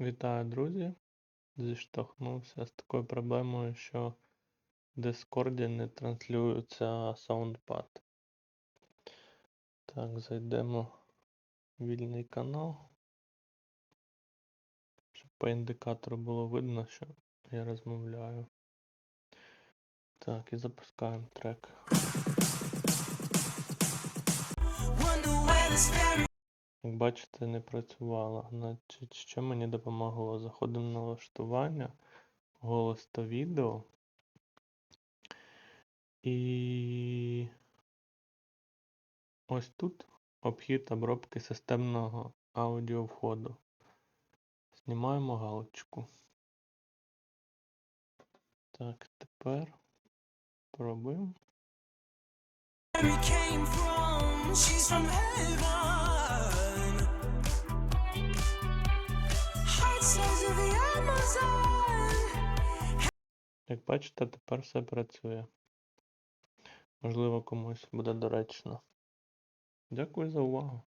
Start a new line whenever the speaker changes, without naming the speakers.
Вітаю, друзі! Зіштовхнувся з такою проблемою, що в Discord не транслюється SoundPad. Так, зайдемо в вільний канал. Щоб по індикатору було видно, що я розмовляю. Так, і запускаємо трек. Як бачите, не працювало. Значить, що мені допомогло? Заходимо на налаштування, голос та відео. І ось тут обхід обробки системного аудіовходу. Знімаємо галочку. Так, тепер пробуємо. Як бачите, тепер все працює. Можливо, комусь буде доречно. Дякую за увагу.